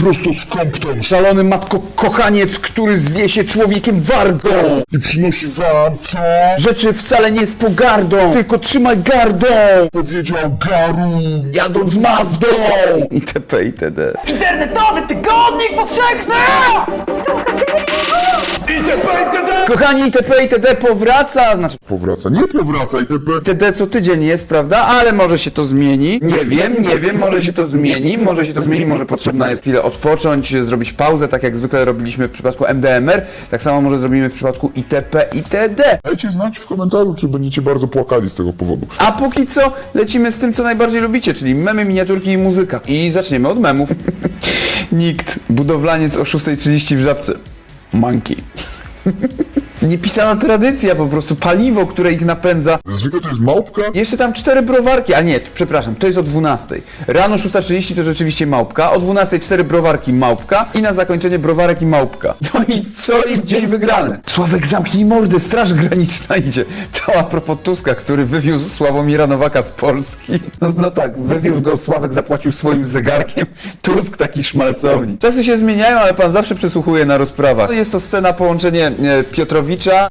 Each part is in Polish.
prosto z Compton Szalony matko kochaniec, który zwie się człowiekiem wargą. i przynosi wam, co Rzeczy wcale nie z pogardą, tylko trzymaj gardą. powiedział Garu. Jadąc Mazdą. Itp. itd. Internetowy tygodnik powszechny! Kochani, itp. itd. powraca. Znaczy, Powraca, nie powraca itp. itd. co tydzień jest, prawda? Ale może się to zmieni. Nie wiem, nie wiem, może się to zmieni. Może się to zmieni, może potrzebna jest chwilę odpocząć, zrobić pauzę, tak jak zwykle robiliśmy w przypadku MDMR. Tak samo może zrobimy w przypadku itp. itd. Dajcie znać w komentarzu, czy będziecie bardzo płakali z tego powodu. A póki co lecimy z tym, co najbardziej lubicie, czyli memy, miniaturki i muzyka. I zaczniemy od memów. Nikt. Budowlaniec o 6.30 w żabce. Monkey. Niepisana tradycja, po prostu paliwo, które ich napędza. Zwykle to jest małpka, Jeszcze tam cztery browarki, a nie, przepraszam, to jest o 12. Rano 6.30 to rzeczywiście małpka, o 12 cztery browarki małpka i na zakończenie browarek i małpka. No i co ich dzień wygrany? Sławek zamknij mordę, straż graniczna idzie. To a propos Tuska, który wywiózł Sławomira Nowaka z Polski. No, no tak, wywiózł go, Sławek zapłacił swoim zegarkiem. Tusk taki szmalcownik. Czasy się zmieniają, ale pan zawsze przysłuchuje na rozprawach. Jest to scena połączenie e,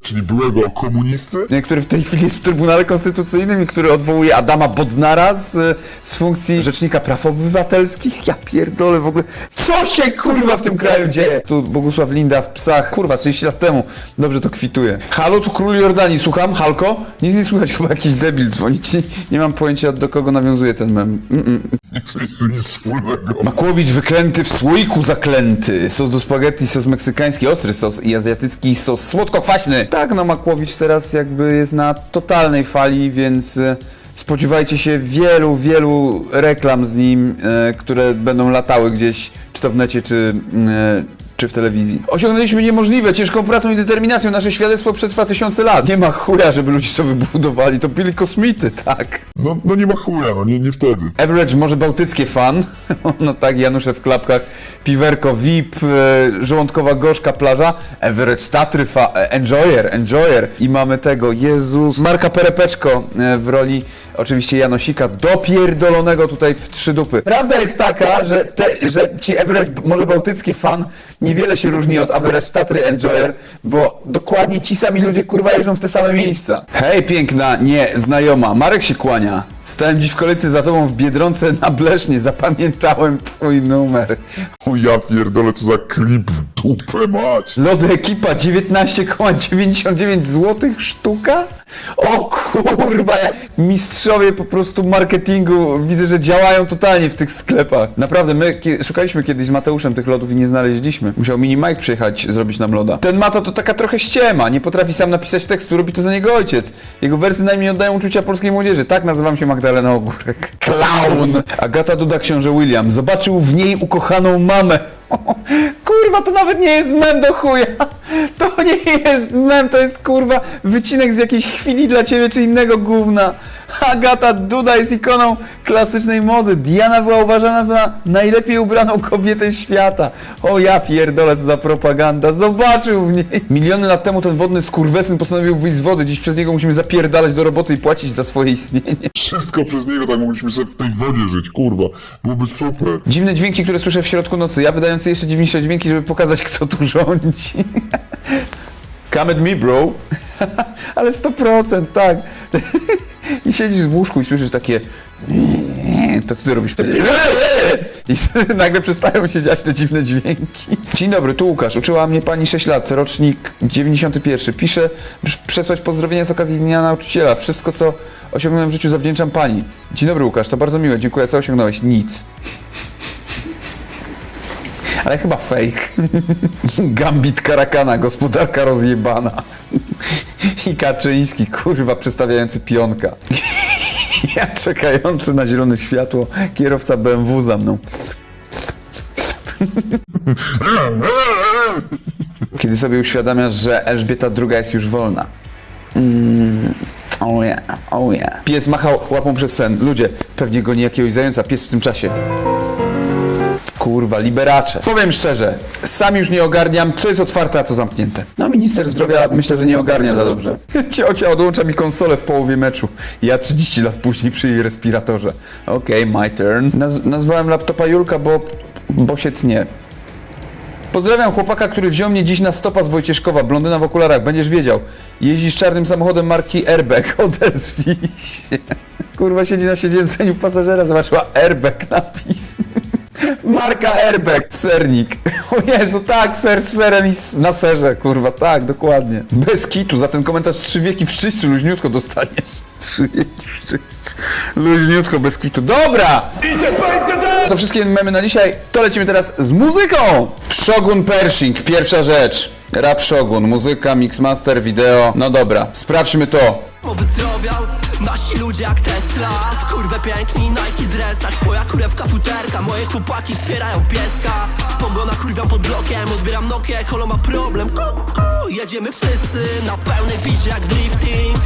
Czyli byłego komunisty. nie, który w tej chwili jest w Trybunale Konstytucyjnym i który odwołuje Adama Bodnara z, z funkcji Rzecznika Praw Obywatelskich. Ja pierdolę w ogóle. Co się kurwa w tym kraju dzieje? Tu Bogusław Linda w psach. Kurwa, 30 lat temu. Dobrze to kwituje. Halo, tu król Jordanii. Słucham? Halko? Nic nie słychać, chyba jakiś debil dzwoni. Nie, nie mam pojęcia do kogo nawiązuje ten mem. Nie jest nic wspólnego. Makłowicz wyklęty w słoiku zaklęty. Sos do spaghetti, sos meksykański, ostry sos i azjatycki sos słodko-kwaśny. Tak, no Makłowicz teraz jakby jest na totalnej fali, więc e, spodziewajcie się wielu, wielu reklam z nim, e, które będą latały gdzieś, czy to w necie, czy, e, czy w telewizji. Osiągnęliśmy niemożliwe, ciężką pracą i determinacją. Nasze świadectwo przetrwa tysiące lat. Nie ma chuja, żeby ludzie to wybudowali. To byli kosmity, tak. No, no nie ma chuja, no nie, nie wtedy. Average może bałtyckie fan. No tak, Janusze w klapkach. Piwerko VIP, e, żołądkowa gorzka plaża. Average Tatry fa, e, Enjoyer, Enjoyer. I mamy tego, Jezus. Marka Perepeczko e, w roli oczywiście Janosika, dopierdolonego tutaj w trzy dupy. Prawda jest taka, że, te, że ci Average może bałtycki fan niewiele się różni od Average Tatry Enjoyer, bo dokładnie ci sami ludzie kurwa jeżdżą w te same miejsca. Hej piękna, nie, znajoma, Marek się kłania. Stałem dziś w kolejce za tobą w Biedronce na Blesznie, zapamiętałem twój numer. O ja pierdolę, co za klip w dupę mać. Lody ekipa 19,99 zł sztuka? O kurwa, mistrzowie po prostu marketingu widzę, że działają totalnie w tych sklepach. Naprawdę, my szukaliśmy kiedyś z Mateuszem tych lodów i nie znaleźliśmy. Musiał Mini Mike przyjechać zrobić nam loda. Ten Mato to taka trochę ściema, nie potrafi sam napisać tekstu, robi to za niego ojciec. Jego wersy najmniej oddają uczucia polskiej młodzieży. Tak nazywam się Magdalena Ogórek. Clown! Agata Duda, książę William. Zobaczył w niej ukochaną mamę. Kurwa, to nawet nie jest mem do chuja. To nie jest mem, to jest kurwa wycinek z jakiejś chwili dla ciebie czy innego gówna. Agata Duda jest ikoną klasycznej mody. Diana była uważana za najlepiej ubraną kobietę świata. O ja pierdolę, co za propaganda. Zobaczył w niej. Miliony lat temu ten wodny skurwesyn postanowił wyjść z wody. Dziś przez niego musimy zapierdalać do roboty i płacić za swoje istnienie. Wszystko przez niego, tak mogliśmy sobie w tej wodzie żyć, kurwa. Byłoby super. Dziwne dźwięki, które słyszę w środku nocy. Ja wydający jeszcze dziwniejsze dźwięki, żeby pokazać, kto tu rządzi. Come at me, bro. Ale 100%, tak. I siedzisz w łóżku i słyszysz takie... To ty robisz wtedy... I nagle przestają się dziać te dziwne dźwięki. Dzień dobry, tu Łukasz. Uczyła mnie pani 6 lat, rocznik 91. Piszę by przesłać pozdrowienia z okazji Dnia Nauczyciela. Wszystko, co osiągnąłem w życiu zawdzięczam pani. Dzień dobry, Łukasz, to bardzo miłe. Dziękuję. Co osiągnąłeś? Nic. Ale chyba fake. Gambit Karakana, gospodarka rozjebana. I Kaczyński, kurwa, przestawiający pionka. Ja czekający na zielone światło, kierowca BMW za mną. Kiedy sobie uświadamiasz, że Elżbieta II jest już wolna. Mm, oh yeah, oh yeah. Pies machał łapą przez sen. Ludzie, pewnie goni jakiegoś zająca, pies w tym czasie. Kurwa, liberacze. Powiem szczerze, sam już nie ogarniam, co jest otwarte, a co zamknięte. No, minister zdrowia myślę, że nie ogarnia za dobrze. Ciocia odłącza mi konsolę w połowie meczu. Ja 30 lat później przy jej respiratorze. Okej, my turn. Naz nazwałem laptopa Julka, bo bo się tnie. Pozdrawiam chłopaka, który wziął mnie dziś na stopa z Wojcieszkowa, blondyna w okularach, będziesz wiedział. Jeździsz czarnym samochodem marki Airbag, odezwij się. Kurwa, siedzi na siedzeniu pasażera, zobaczyła Airbag napis. Marka Airbag, sernik. O Jezu, tak, ser z serem i na serze, kurwa, tak, dokładnie. Bez kitu, za ten komentarz trzy wieki w czyśćcu luźniutko dostaniesz. Trzy wieki w czyśćcu. Luźniutko, bez kitu. Dobra! To wszystkie mamy na dzisiaj, to lecimy teraz z muzyką! Shogun Pershing, pierwsza rzecz. Rap Shogun, muzyka, mixmaster, wideo. No dobra, sprawdźmy to. Nasi ludzie jak Tesla. W kurwę piękni Nike dresach Twoja kurewka futerka. Moje chłopaki wspierają pieska. Pogona kurwiam pod blokiem. Odbieram Nokia, kolo ma problem. Kuku, jedziemy wszyscy Na pełnej pizie jak drifting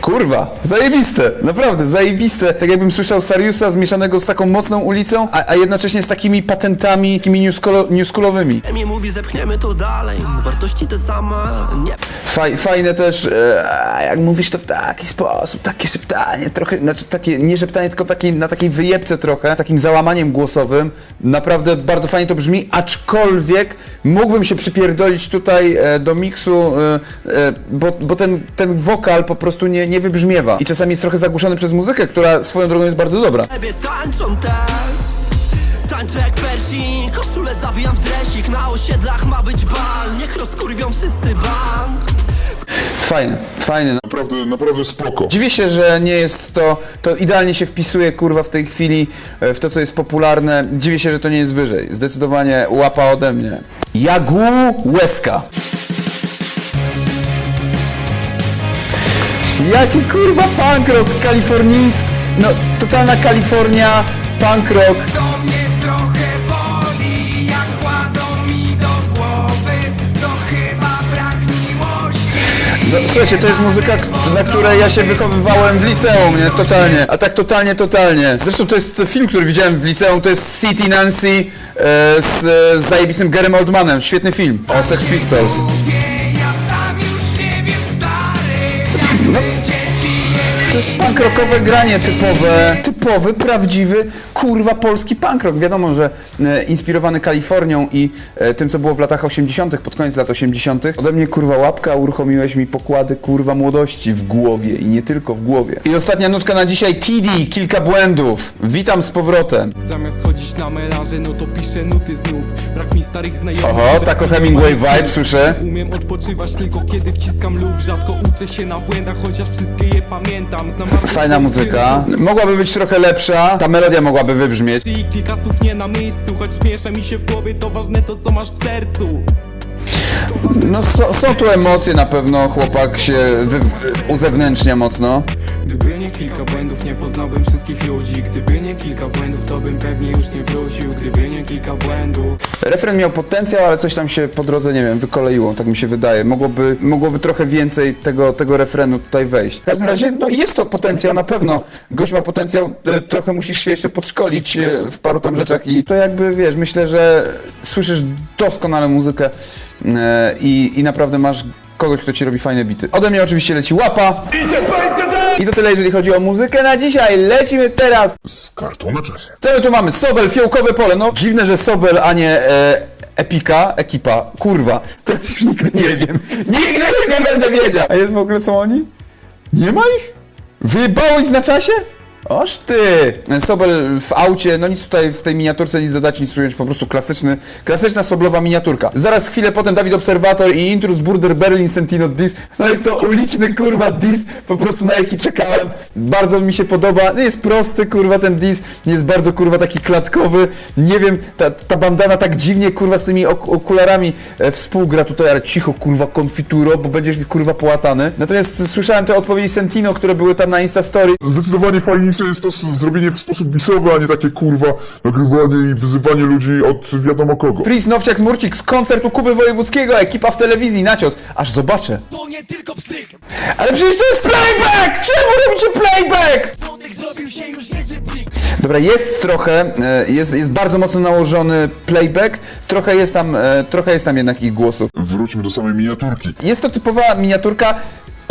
Kurwa, zajebiste, naprawdę zajebiste. Tak jakbym słyszał Sariusa zmieszanego z taką mocną ulicą, a, a jednocześnie z takimi patentami, takimi newschoolo- newschoolowymi. mi mówi, zepchniemy to dalej Wartości te same Nie Faj, fajne też, e, a jak mówisz to w taki sposób, takie szeptanie, trochę, znaczy takie, nie szeptanie, tylko taki, na takiej wyjebce trochę, z takim załamaniem głosowym. Naprawdę bardzo fajnie to brzmi, aczkolwiek mógłbym się przypierdolić tutaj e, do miksu, e, e, bo, bo ten, ten wokal po prostu nie, nie wybrzmiewa. I czasami jest trochę zagłuszony przez muzykę, która swoją drogą jest bardzo dobra. Ciebie tańczą też Tańczę jak Koszulę zawijam w dresik Na osiedlach ma być bal Niech rozkurwią wszyscy bank Fajne, fajne. Naprawdę, naprawdę spoko. Dziwię się, że nie jest to, to idealnie się wpisuje, kurwa, w tej chwili e, w to, co jest popularne. Dziwię się, że to nie jest wyżej. Zdecydowanie łapa ode mnie. Jagu Łezka. Jaki kurwa punk rock kalifornijski. No, totalna Kalifornia, punk rock. To mnie trochę boli, jak kładą mi do głowy To chyba brak miłości No, słuchajcie, to jest muzyka, na której ja się wychowywałem w liceum, nie? Totalnie. A tak totalnie, totalnie. Zresztą to jest film, który widziałem w liceum, to jest City Nancy e, z, z zajebistym Garym Oldmanem. Świetny film o Sex Pistols. To jest punk rockowe granie typowe, typowy, prawdziwy, kurwa polski punk rock. Wiadomo, że e, inspirowany Kalifornią i e, tym, co było w latach 80., pod koniec lat 80. Ode mnie kurwa łapka, uruchomiłeś mi pokłady kurwa młodości w głowie i nie tylko w głowie. I ostatnia nutka na dzisiaj, TD, kilka błędów. Witam z powrotem. Zamiast chodzić na melanże, no to piszę nuty znów Brak mi starych znajomych Oho, brak tako mi Hemingway vibe, słyszę. Umiem odpoczywać tylko kiedy wciskam lub Rzadko uczę się na błędach, chociaż wszystkie je pamiętam Fajna muzyka. Mogłaby być trochę lepsza, ta melodia mogłaby wybrzmieć. I kilka słów nie na miejscu, choć śmieszę mi się w głowie To ważne to co masz w sercu No so, są tu emocje na pewno, chłopak się wy, uzewnętrznia mocno. Gdyby nie kilka błędów, nie poznałbym wszystkich ludzi Gdyby nie kilka błędów, to bym pewnie już nie wrócił Gdyby nie kilka błędów Refren miał potencjał, ale coś tam się po drodze, nie wiem, wykoleiło, tak mi się wydaje. Mogłoby, mogłoby trochę więcej tego, tego refrenu tutaj wejść. W każdym razie, no jest to potencjał na pewno. Gość ma potencjał, e, trochę musisz się jeszcze podszkolić e, w paru tam rzeczach i to jakby, wiesz, myślę, że słyszysz doskonale muzykę e, i, i naprawdę masz kogoś, kto ci robi fajne bity. Ode mnie oczywiście leci łapa. I to tyle, jeżeli chodzi o muzykę na dzisiaj. Lecimy teraz Z kartonu czasie. co my tu mamy? Sobel, fiołkowe pole. No dziwne, że Sobel, a nie e, Epika, ekipa. Kurwa. Teraz już nigdy nie wiem. Nigdy nie będę wiedział. A jest w ogóle są oni? Nie ma ich? Wyjebało ich na czasie? Oż ty! Sobel w aucie, no nic tutaj w tej miniaturce nic dodać, nic ująć, po prostu klasyczny, klasyczna soblowa miniaturka. Zaraz chwilę potem Dawid Obserwator i Intrus Burder Berlin Sentino Dis. No jest to uliczny kurwa dis, po prostu na jaki czekałem. Bardzo mi się podoba. No jest prosty kurwa ten dis, jest bardzo kurwa taki klatkowy. Nie wiem, ta, ta bandana tak dziwnie kurwa z tymi ok okularami e, współgra tutaj, ale cicho kurwa konfituro, bo będziesz mi kurwa połatany. Natomiast słyszałem te odpowiedzi Sentino, które były tam na Insta Story. Zdecydowanie fajniejsze jest to zrobienie w sposób disowy, a nie takie kurwa nagrywanie i wyzywanie ludzi od wiadomo kogo. Pris Nowciak z Murcik z koncertu Kuby Wojewódzkiego, ekipa w telewizji, nacios. Aż zobaczę. To nie tylko pstryk Ale przecież to jest playback! Czemu robicie playback? Zrobił się już niezły plik Dobra, jest trochę, e, jest, jest bardzo mocno nałożony playback, trochę jest tam, e, trochę jest tam jednak ich głosów. Wróćmy do samej miniaturki. Jest to typowa miniaturka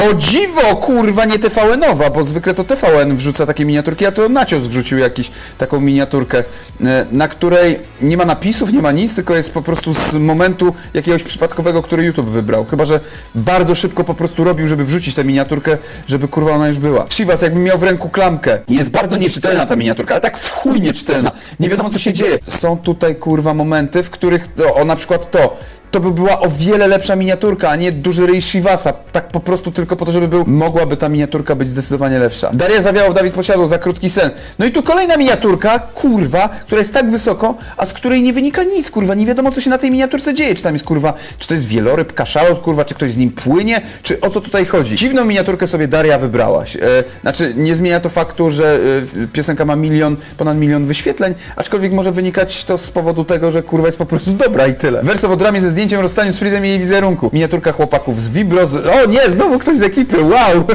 O dziwo, kurwa, nie TVN-owa, bo zwykle to TVN wrzuca takie miniaturki, a to Nacios wrzucił jakiś taką miniaturkę, e, na której nie ma napisów, nie ma nic, tylko jest po prostu z momentu jakiegoś przypadkowego, który YouTube wybrał. Chyba, że bardzo szybko po prostu robił, żeby wrzucić tę miniaturkę, żeby kurwa ona już była. Shivas jakby miał w ręku klamkę. Jest bardzo nieczytelna ta miniaturka, ale tak w chuj nieczytelna. Nie wiadomo co się dzieje. Są tutaj kurwa momenty, w których, o, o na przykład to, to by była o wiele lepsza miniaturka, a nie duży ryj Shivasa. Tak po prostu tylko po to, żeby był. Mogłaby ta miniaturka być zdecydowanie lepsza. Daria Zawiałow, Dawid Posiadło, za krótki sen. No i tu kolejna miniaturka, kurwa, która jest tak wysoko, a z której nie wynika nic, kurwa. Nie wiadomo, co się na tej miniaturce dzieje. Czy tam jest, kurwa, czy to jest wieloryb, kaszalot, kurwa, czy ktoś z nim płynie, czy o co tutaj chodzi. Dziwną miniaturkę sobie Daria wybrałaś. E, znaczy, nie zmienia to faktu, że e, piosenka ma milion, ponad milion wyświetleń, aczkolwiek może wynikać to z powodu tego, że kurwa jest po prostu dobra i tyle. Werso w odramie ze zdjęciem rozstaniu z Freezem i jej wizerunku. Miniaturka chłopaków z Vibro z... O nie, znowu ktoś z ekipy, wow!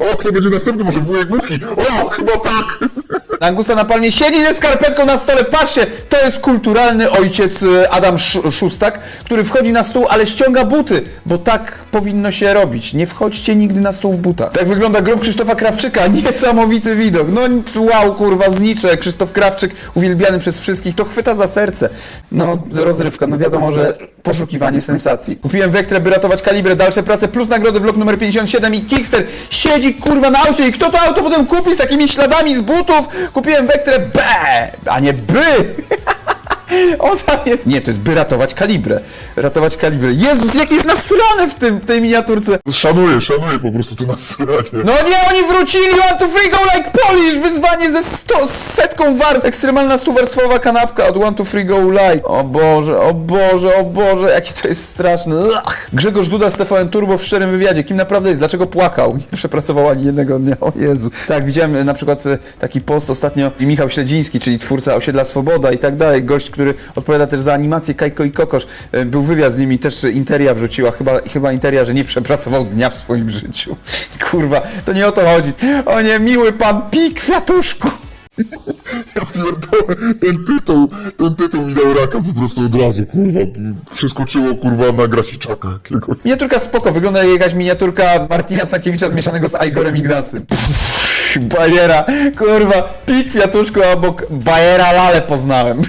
O, kto będzie następny? Może wujek Łuki? O, chyba tak! Angusta na palmie siedzi ze skarpetką na stole. Patrzcie, to jest kulturalny ojciec e, Adam Sz- Szustak, który wchodzi na stół, ale ściąga buty, bo tak powinno się robić. Nie wchodźcie nigdy na stół w butach. Tak wygląda grób Krzysztofa Krawczyka. Niesamowity widok. No wow, kurwa, znicze. Krzysztof Krawczyk, uwielbiany przez wszystkich, to chwyta za serce. No, rozrywka. No wiadomo, że poszukiwanie sensacji. Kupiłem Vectre, by ratować kalibrę. Dalsze prace plus nagrody vlog numer 57 i Kickster siedzi kurwa na aucie i kto to auto potem kupi z takimi śladami z butów? Kupiłem Vectre B, a nie by. On tam jest. Nie, to jest by ratować kalibrę. Ratować kalibrę. Jezus, jaki jest nasrane w tym, w tej miniaturce. Szanuję, szanuję po prostu to nasranie. No nie, oni wrócili, one to free go like Polish, wyzwanie ze sto, z setką warstw, ekstremalna stuwarstwowa kanapka od one to free go like. O Boże, o Boże, o Boże, jakie to jest straszne. Ach. Grzegorz Duda z TVN Turbo w szczerym wywiadzie, kim naprawdę jest, dlaczego płakał? Nie przepracował ani jednego dnia, o Jezu. Tak, widziałem e, na przykład e, taki post ostatnio Michał Śledziński, czyli twórca Osiedla Swoboda i tak dalej, gość, który odpowiada też za animację Kajko i Kokosz. E, Był wywiad z nimi, też Interia wrzuciła, chyba, chyba Interia, że nie przepracował dnia w swoim życiu. Kurwa, to nie o to chodzi. O nie, miły pan Pi Kwiatuszku. Ja pierdolę, ten tytuł, ten tytuł mi dał raka po prostu od razu, kurwa. Przeskoczyło, kurwa, na grasiczaka jakiegoś. Miniaturka spoko, wygląda jak jakaś miniaturka Martina Stankiewicza zmieszanego z Igorem Ignacym. Bajera, kurwa, pik kwiatuszku obok Bajera Lale poznałem.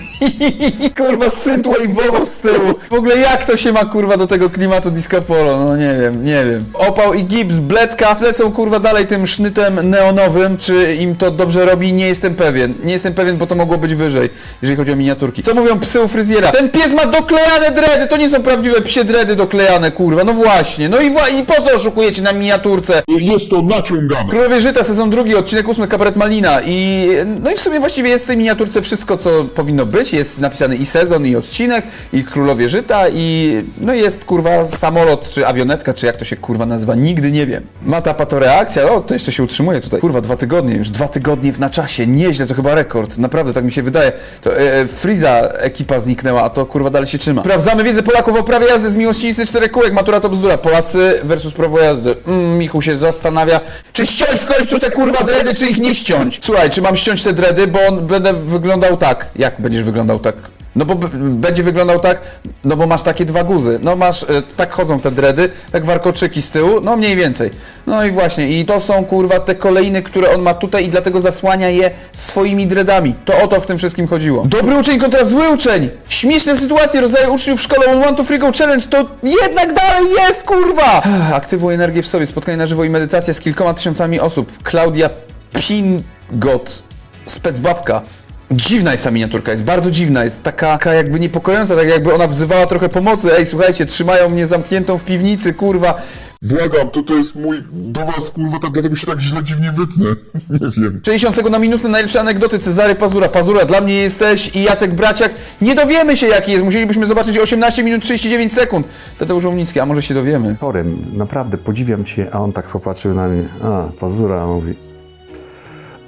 kurwa, synthwave'owo z tyłu. W ogóle jak to się ma, kurwa, do tego klimatu disco polo? No nie wiem, nie wiem. Opał i gips, bledka, lecą, kurwa, dalej tym sznytem neonowym. Czy im to dobrze robi? Nie jestem pewien. Nie jestem pewien, bo to mogło być wyżej, jeżeli chodzi o miniaturki. Co mówią psy u fryzjera? Ten pies ma doklejane dredy, to nie są prawdziwe psie dredy doklejane, kurwa, no właśnie. No i, i po co oszukujecie na miniaturce? Jest to naciągane. Królowie Żyta, sezon drugi, odcinek ósmy, kabaret Malina i no i w sumie właściwie jest w tej miniaturce wszystko, co powinno być. Jest napisany i sezon, i odcinek, i Królowie Żyta i no jest kurwa samolot, czy awionetka, czy jak to się kurwa nazywa, nigdy nie wiem. Mata patoreakcja, o to jeszcze się utrzymuje tutaj. Kurwa, dwa tygodnie już, dwa tygodnie na czasie, nieźle, to chyba rekord, naprawdę, tak mi się wydaje. To e, e, Friza ekipa zniknęła, a to kurwa dalej się trzyma. Sprawdzamy wiedzę Polaków o prawie jazdy z miłośnicy czterech kółek, matura to bzdura. Polacy versus prawo jazdy. Mm, Michu się zastanawia, czy ściąć w końcu te kurwa dredy, czy ich nie ściąć. Słuchaj, czy mam ściąć te dredy, bo on będę wyglądał tak. Jak będziesz wyglądał tak? No bo będzie wyglądał tak, no bo masz takie dwa guzy. No masz, e, tak chodzą te dredy, tak warkoczyki z tyłu, no mniej więcej. No i właśnie, i to są kurwa te kolejny, które on ma tutaj i dlatego zasłania je swoimi dreadami. To o to w tym wszystkim chodziło. Dobry uczeń kontra zły uczeń! Śmieszne sytuacje, rodzaje uczniów w szkole on one to free go challenge, to jednak dalej jest kurwa! Aktywuj energię w sobie, spotkanie na żywo i medytacja z kilkoma tysiącami osób. Klaudia Pingot, specbabka. Dziwna jest ta miniaturka, jest bardzo dziwna, jest taka, taka jakby niepokojąca, tak jakby ona wzywała trochę pomocy. Ej, słuchajcie, trzymają mnie zamkniętą w piwnicy, kurwa. Błagam, to to jest mój, do was, kurwa, tak, dlatego się tak źle dziwnie wytnę. Nie wiem. 60 sekund na minutę, najlepsze anegdoty Cezary Pazura. Pazura, dla mnie jesteś i Jacek Braciak. Nie dowiemy się jaki jest, musielibyśmy zobaczyć 18 minut 39 sekund. Tadeusz Łomnicki, a może się dowiemy. Chorym, naprawdę podziwiam cię, a on tak popatrzył na mnie, a, pazura, a mówi,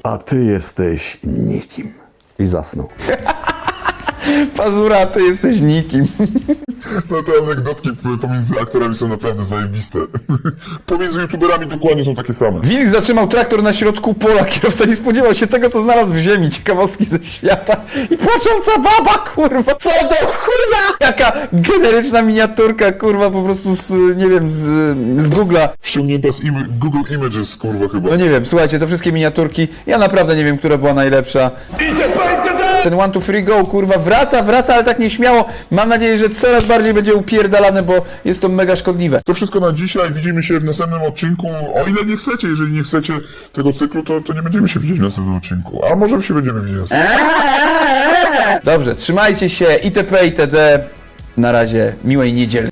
a ty jesteś nikim. I zasnął. Pazura, ty jesteś nikim. No te anegdotki pomiędzy aktorami są naprawdę zajebiste. Pomiędzy youtuberami dokładnie są takie same. Wilk zatrzymał traktor na środku pola. Kierowca nie spodziewał się tego, co znalazł w ziemi. Ciekawostki ze świata. I płacząca baba, kurwa. Co do chuja? Jaka Generyczna, miniaturka, kurwa, po prostu z, nie wiem, z, z Google'a. Ściągnięta z im- Google Images, kurwa, chyba. No nie wiem, słuchajcie, to wszystkie miniaturki, ja naprawdę nie wiem, która była najlepsza. Ten one to free go, kurwa, wraca, wraca, ale tak nieśmiało. Mam nadzieję, że coraz bardziej będzie upierdalane, bo jest to mega szkodliwe. To wszystko na dzisiaj. Widzimy się w następnym odcinku. O ile nie chcecie, jeżeli nie chcecie tego cyklu, to, to nie będziemy się widzieć w następnym odcinku. A może się będziemy widzieć. Dobrze, trzymajcie się, itp. itd. Na razie, miłej niedzieli.